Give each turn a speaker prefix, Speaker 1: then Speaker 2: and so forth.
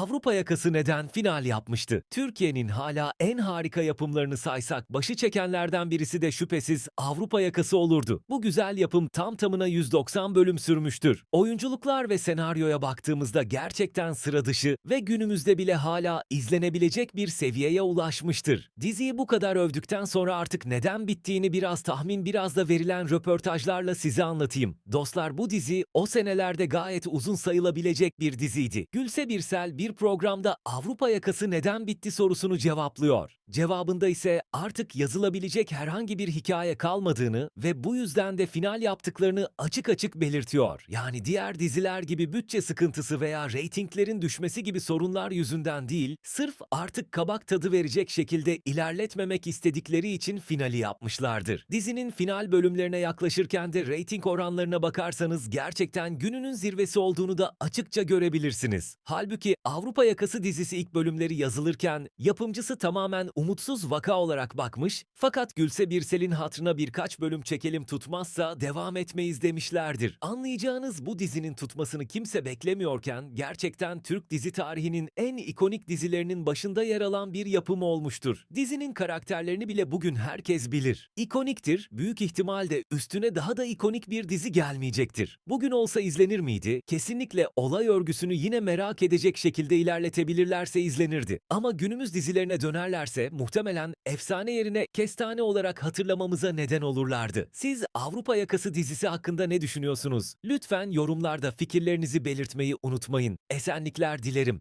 Speaker 1: Avrupa yakası neden final yapmıştı? Türkiye'nin hala en harika yapımlarını saysak başı çekenlerden birisi de şüphesiz Avrupa yakası olurdu. Bu güzel yapım tam tamına 190 bölüm sürmüştür. Oyunculuklar ve senaryoya baktığımızda gerçekten sıra dışı ve günümüzde bile hala izlenebilecek bir seviyeye ulaşmıştır. Diziyi bu kadar övdükten sonra artık neden bittiğini biraz tahmin biraz da verilen röportajlarla size anlatayım. Dostlar bu dizi o senelerde gayet uzun sayılabilecek bir diziydi. Gülse Birsel bir programda Avrupa yakası neden bitti sorusunu cevaplıyor. Cevabında ise artık yazılabilecek herhangi bir hikaye kalmadığını ve bu yüzden de final yaptıklarını açık açık belirtiyor. Yani diğer diziler gibi bütçe sıkıntısı veya reytinglerin düşmesi gibi sorunlar yüzünden değil, sırf artık kabak tadı verecek şekilde ilerletmemek istedikleri için finali yapmışlardır. Dizinin final bölümlerine yaklaşırken de reyting oranlarına bakarsanız gerçekten gününün zirvesi olduğunu da açıkça görebilirsiniz. Halbuki Avrupa Yakası dizisi ilk bölümleri yazılırken yapımcısı tamamen umutsuz vaka olarak bakmış fakat Gülse Birsel'in hatrına birkaç bölüm çekelim tutmazsa devam etmeyiz demişlerdir. Anlayacağınız bu dizinin tutmasını kimse beklemiyorken gerçekten Türk dizi tarihinin en ikonik dizilerinin başında yer alan bir yapım olmuştur. Dizinin karakterlerini bile bugün herkes bilir. İkoniktir, büyük ihtimalle üstüne daha da ikonik bir dizi gelmeyecektir. Bugün olsa izlenir miydi? Kesinlikle olay örgüsünü yine merak edecek şekilde ilerletebilirlerse izlenirdi. Ama günümüz dizilerine dönerlerse muhtemelen efsane yerine kestane olarak hatırlamamıza neden olurlardı. Siz Avrupa Yakası dizisi hakkında ne düşünüyorsunuz? Lütfen yorumlarda fikirlerinizi belirtmeyi unutmayın. Esenlikler dilerim.